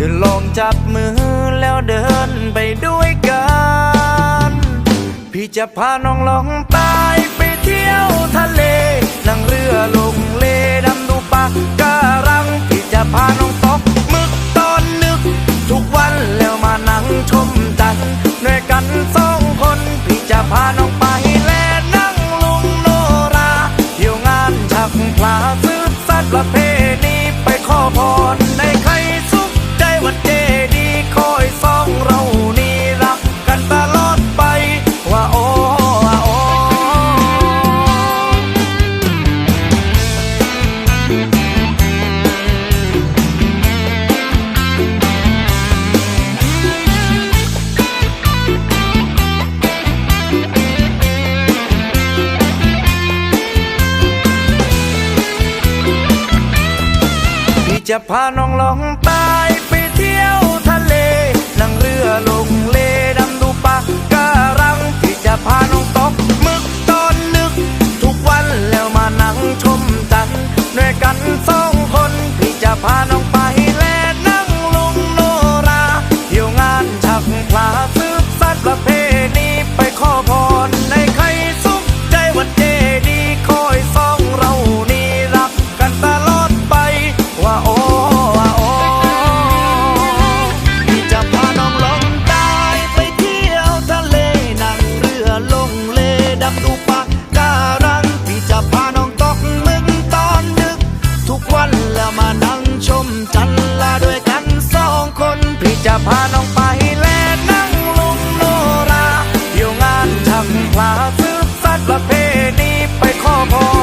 เธอลองจับมือแล้วเดินไปด้วยกัน พี่จะพาน้องลองตายไปเที่ยวทะเล นั่งเรือลงเลดำดูปะการัง พี่จะพาน้องตกมึกตอนนึก ทุกวันแล้วมานั่งชมจันทร์ด้วยกันสองคน พี่จะพาน้องไปแลนั่งลุงโนราเที่ยวงานชักพลาสืบสัตว์ประเพ จะพาน้องลองไปับรูปาการังพี่จะพาน้องตอกมึงตอนดึก ทุกวันแล้วมานั่งชมจันลาด้วยกันสองคนพี่จะพาน้องไปแลนั่งลงโนราเที่ยวงานทำพลาซื้อสัตว์ประเพณีไปขอพร